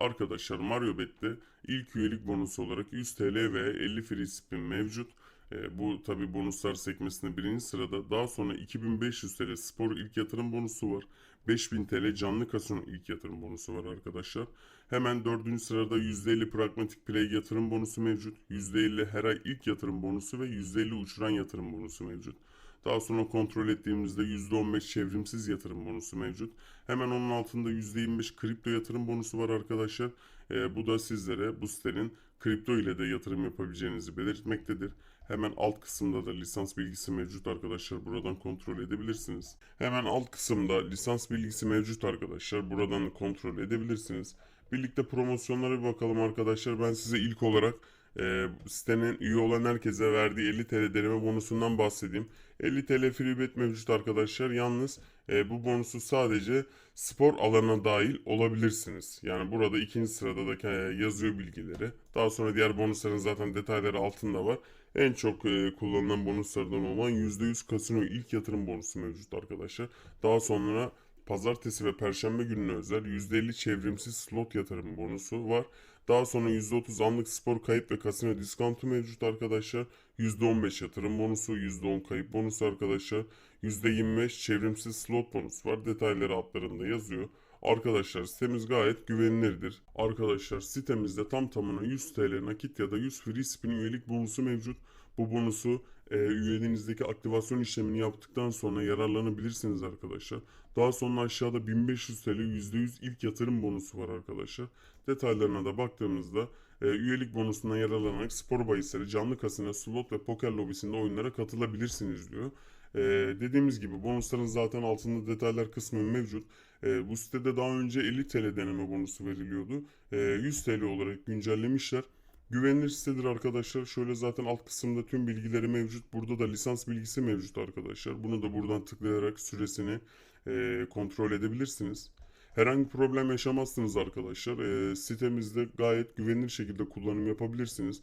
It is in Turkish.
Arkadaşlar Mario Bet'te ilk üyelik bonusu olarak 100 TL ve 50 free spin mevcut. E, bu tabi bonuslar sekmesinde birinci sırada. Daha sonra 2500 TL spor ilk yatırım bonusu var. 5000 TL canlı kasino ilk yatırım bonusu var arkadaşlar. Hemen dördüncü sırada %50 pragmatik play yatırım bonusu mevcut. %50 her ay ilk yatırım bonusu ve %50 uçuran yatırım bonusu mevcut. Daha sonra kontrol ettiğimizde %15 çevrimsiz yatırım bonusu mevcut. Hemen onun altında %25 kripto yatırım bonusu var arkadaşlar. Ee, bu da sizlere bu sitenin kripto ile de yatırım yapabileceğinizi belirtmektedir. Hemen alt kısımda da lisans bilgisi mevcut arkadaşlar. Buradan kontrol edebilirsiniz. Hemen alt kısımda lisans bilgisi mevcut arkadaşlar. Buradan kontrol edebilirsiniz. Birlikte promosyonlara bir bakalım arkadaşlar. Ben size ilk olarak e, sitenin üye olan herkese verdiği 50 TL deneme bonusundan bahsedeyim. 50 TL free bet mevcut arkadaşlar. Yalnız e, bu bonusu sadece spor alanına dahil olabilirsiniz. Yani burada ikinci sırada da e, yazıyor bilgileri. Daha sonra diğer bonusların zaten detayları altında var. En çok e, kullanılan bonuslardan olan %100 kasino ilk yatırım bonusu mevcut arkadaşlar. Daha sonra Pazartesi ve Perşembe gününe özel %50 çevrimsiz slot yatırım bonusu var. Daha sonra %30 anlık spor kayıp ve kasino diskontu mevcut arkadaşlar. %15 yatırım bonusu, %10 kayıp bonusu arkadaşlar. %25 çevrimsiz slot bonusu var. Detayları altlarında yazıyor. Arkadaşlar sitemiz gayet güvenilirdir. Arkadaşlar sitemizde tam tamına 100 TL nakit ya da 100 free spin üyelik bonusu mevcut. Bu bonusu e, üyeliğinizdeki aktivasyon işlemini yaptıktan sonra yararlanabilirsiniz arkadaşlar. Daha sonra aşağıda 1500 TL %100 ilk yatırım bonusu var arkadaşlar. Detaylarına da baktığımızda e, üyelik bonusundan yararlanarak spor bahisleri, canlı kasino, slot ve poker lobisinde oyunlara katılabilirsiniz diyor. E, dediğimiz gibi bonusların zaten altında detaylar kısmı mevcut. E, bu sitede daha önce 50 TL deneme bonusu veriliyordu. E, 100 TL olarak güncellemişler. Güvenilir sitedir arkadaşlar. Şöyle zaten alt kısımda tüm bilgileri mevcut. Burada da lisans bilgisi mevcut arkadaşlar. Bunu da buradan tıklayarak süresini e, kontrol edebilirsiniz. Herhangi bir problem yaşamazsınız arkadaşlar. E, sitemizde gayet güvenilir şekilde kullanım yapabilirsiniz.